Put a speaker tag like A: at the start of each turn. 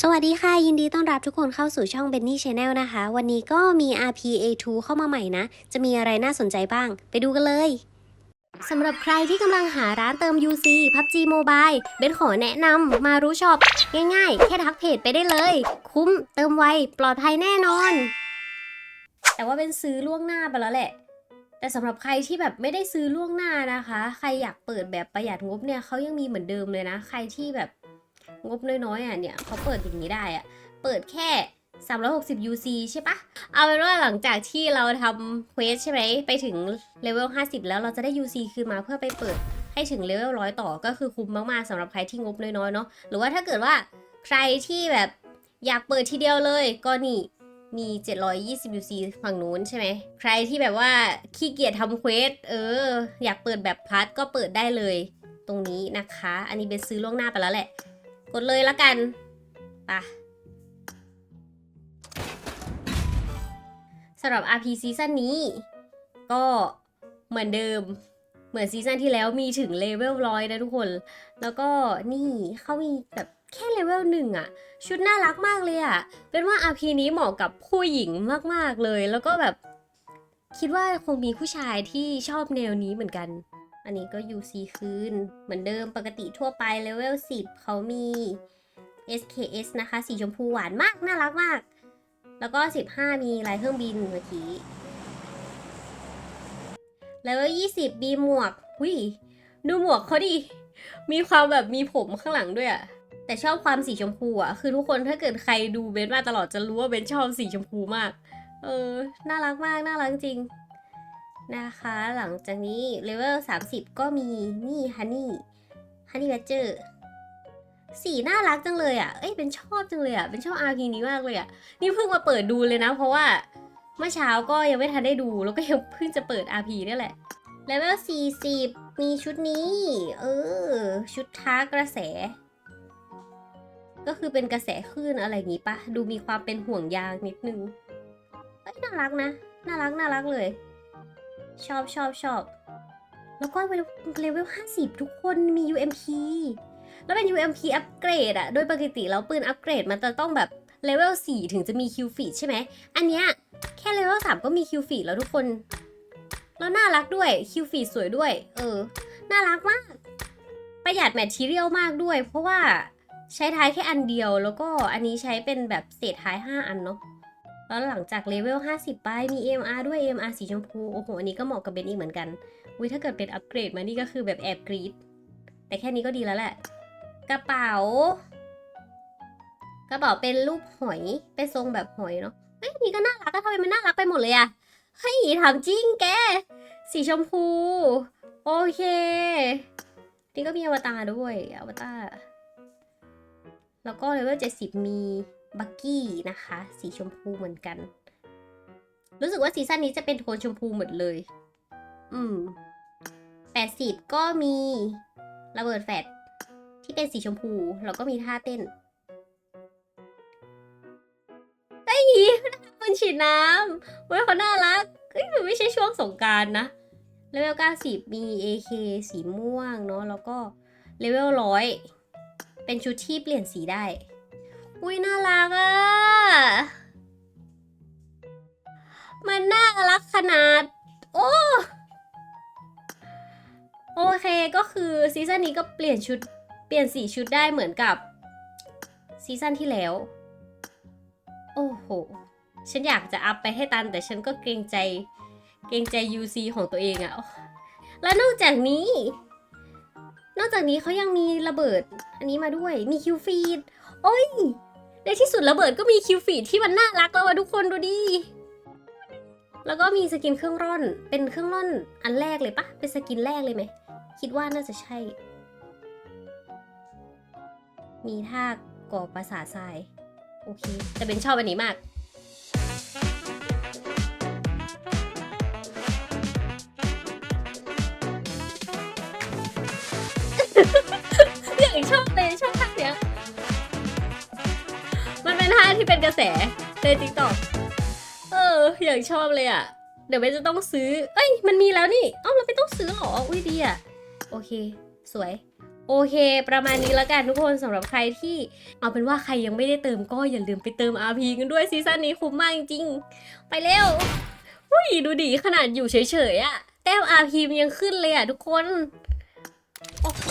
A: สวัสดีค่ะ ยินดีต้อนรับทุกคนเข้าสู่ช่อง Benny Channel นะคะ วันนี้ก็มี RPA2 เข้ามาใหม่นะ จะมีอะไรน่าสนใจบ้าง ไปดูกันเลยสำหรับใครที่กำลังหาร้านเติม UC PUBG Mobile เบนขอแนะนำมารู้ช็อป ง่ายๆ แค่ทักเพจไปได้เลย คุ้มเติมไว ปลอดภัยแน่นอน แต่ว่าเป็นซื้อล่วงหน้าไปแล้วแหละ แต่สำหรับใครที่แบบไม่ได้ซื้อล่วงหน้านะคะ ใครอยากเปิดแบบประหยัดงบเนี่ยเขายังมีเหมือนเดิมเลยนะ ใครที่แบบ งบน้อยๆอะเนี่ยเขาเปิดอย่างนี้ได้อะเปิดแค่ 360 UC ใช่ปะเอาเป็นว่าหลังจากที่เราทำเควสใช่ไหมไปถึงเลเวล 50 แล้วเราจะได้ UC คืนมาเพื่อไปเปิดให้ถึงเลเวล100ต่อก็คือคุ้มมากๆสำหรับใครที่งบน้อยๆเนาะหรือว่าถ้าเกิดว่าใครที่แบบอยากเปิดทีเดียวเลยก็นี่มี 720 UC ฝั่งนู้นใช่ไหม ใครที่แบบว่าขี้เกียจทำเควส เออ อยากเปิดแบบพลัดก็เปิดได้เลย ตรงนี้นะคะ อันนี้เป็นซื้อล่วงหน้าไปแล้วแหละ กดเลยละกันไปะสำหรับ RP ซีซั่นนี้ ก็เหมือนเดิม เหมือนซีซั่นที่แล้วมีถึงเลเวลร้อยนะทุกคน แล้วก็นี่เขามีแบบแค่เลเวลหนึ่งอะชุดน่ารักมากเลยอะเป็นว่า RP นี้เหมาะกับผู้หญิงมาก ๆ เลย แล้วก็แบบคิดว่าคงมีผู้ชายที่ชอบแนวนี้เหมือนกัน อันนี้ก็ UC คืน เหมือนเดิมปกติทั่วไปเลเวล10 เขามี SKS นะคะ สีชมพูหวานมาก น่ารักมาก แล้วก็ 15 มีลายเครื่องบินเมื่อกี้เลเวล20 มีหมวกหุยดูหมวกเขาดิ มีความแบบมีผมข้างหลังด้วยอะแต่ชอบความสีชมพูอะคือทุกคนถ้าเกิดใครดูเบนมาตลอดจะรู้ว่าเบนชอบสีชมพูมาก เออ น่ารักมาก น่ารักจริง นะคะ หลังจากนี้เลเวล30 ก็มีนี่ฮันนี่ฮันนี่แบเจอร์สีน่ารักจังเลยอะ เอ้ยเป็นชอบจังเลยอะ เป็นชอบอาร์พีนี้มากเลยอะ นี่เพิ่งมาเปิดดูเลยนะ เพราะว่าเมื่อเช้าก็ยังไม่ทันได้ดู แล้วก็ยังเพิ่งจะเปิด RP นี่แหละ เลเวล40 มีชุดนี้ เออ ชุดท้ากระแส ก็คือเป็นกระแสคลื่นอะไรอย่างงี้ปะ ดูมีความเป็นห่วงยางนิดนึง เอ้ยน่ารักนะ น่ารักน่ารักเลย ชอบชอบชอบ แล้วก็เลเวล50ทุกคนมี UMP แล้วเป็น UMP อัปเกรดอะโดยปกติแล้วปืนอัปเกรดมันจะต้องแบบเลเวล4ถึงจะมีคิวฟีดใช่ไหม อันเนี้ยแค่เลเวล3ก็มีคิวฟีดแล้วทุกคน แล้วน่ารักด้วยคิวฟีดสวยด้วย เออ น่ารักมาก ประหยัดแมททีเรียลมากด้วย เพราะว่าใช้ท้ายแค่อันเดียวแล้วก็อันนี้ใช้เป็นแบบเศษท้าย 5 อันเนาะ แล้วหลังจากเลเวล 50 ไปมี AMR ด้วย AMR สีชมพู โอ้โห อันนี้ก็เหมาะกับเบนอีกเหมือนกันอุ้ยถ้าเกิดเป็นอัปเกรดมานี่ก็คือแบบแอบกรีด แต่แค่นี้ก็ดีแล้วแหละ กระเป๋า กระเป๋าเป็นรูปหอย เป็นทรงแบบหอยเนาะ เฮ้ย นี่ก็น่ารักอะทำไมมันน่ารักไปหมดเลยอะเฮ้ยถามจริงแก สีชมพู โอเค นี่ก็มีอวตารด้วย อวตาร แล้วก็เลเวล70มี บักกี้นะคะ สีชมพูเหมือนกัน รู้สึกว่าซีซั่นนี้จะเป็นโทนชมพูหมดเลย อืม80ก็มีระเบิดแฟดที่เป็นสีชมพู แล้วก็มีท่าเต้นไอ้ยมันฉีดน้ำเว้ยเขาน่ารักเฮ้ยมันไม่ใช่ช่วงสงการนะเลเวล90มี AK สีม่วงเนาะแล้วก็เลเวล100เป็นชุดที่เปลี่ยนสีได้ อุ้ยน่ารักอะมันน่ารักขนาด โอ้โอเคก็คือซีซั่นนี้ก็เปลี่ยนชุดเปลี่ยนสีชุดได้เหมือนกับซีซั่นที่แล้ว โอ้โห ฉันอยากจะอัพไปให้ตัน แต่ฉันก็เกรงใจ เกรงใจ UC ของตัวเองอะแล้วนอกจากนี้ นอกจากนี้เขายังมีระเบิด อันนี้มาด้วย มีคิวฟีด โอ้ย ในที่สุดระเบิดก็มีคิวฟีดที่มันน่ารักแล้วอะทุกคนดูดิ แล้วก็มีสกินเครื่องร่อน เป็นเครื่องร่อนอันแรกเลยปะเป็นสกินแรกเลยไหม คิดว่าน่าจะใช่ มีท่าก่อประสาททราย โอเค แต่เป็นชอบอันนี้มาก ที่เป็นกระแสในติ๊กต็อกเออ อย่างชอบเลยอะ เดี๋ยวเบนจะต้องซื้อ เอ้ย มันมีแล้วนี่อ้าเราไม่ต้องซื้อหรอ อุ้ยดีอะ โอเค สวย โอเค ประมาณนี้แล้วกันทุกคนสำหรับใครที่ เอาเป็นว่าใครยังไม่ได้เติมก็อย่าลืมไปเติม RP กันด้วยซีซั่นนี้คุ้มมากจริง ไปเร็วอุ้ยดูดีขนาดอยู่เฉยๆอะ แต้ม RP มยังขึ้นเลยอะทุกคน โอ้โห